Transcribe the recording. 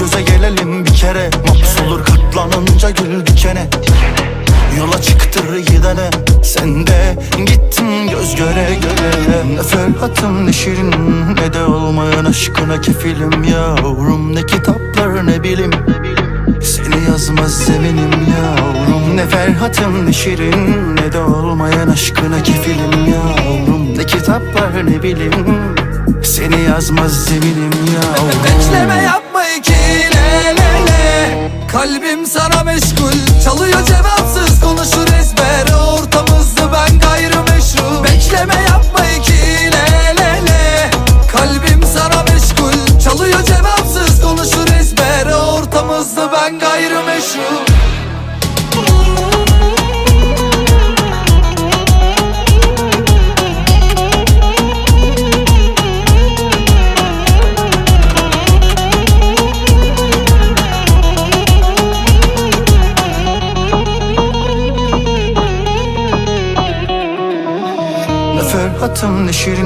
Gaza gelelim bir kere. Maps olur katlanınca gül dikene. Yola çıktır gidene. Sen de gittin göz göre göre. Ne Ferhat'ım ne Şirin Ne de olmayan aşkına kefilim yavrum. Ne kitaplar ne bilim. Seni yazmaz zeminim yavrum. Ne Ferhat'ım ne Şirin Ne de olmayan aşkına kefilim yavrum. Ne kitaplar ne bilim. Seni yazmaz zeminim yavrum. Bekleme yapma Kalbim sana meşgul. Çalıyor cevapsız konuşur ezber. Ortamızda ben gayrimeşru Bekleme yapma iki le le le. Kalbim sana meşgul. Çalıyor cevapsız konuşur ezber. Ortamızda ben gayrimeşru Ferhat'ım ne Şirin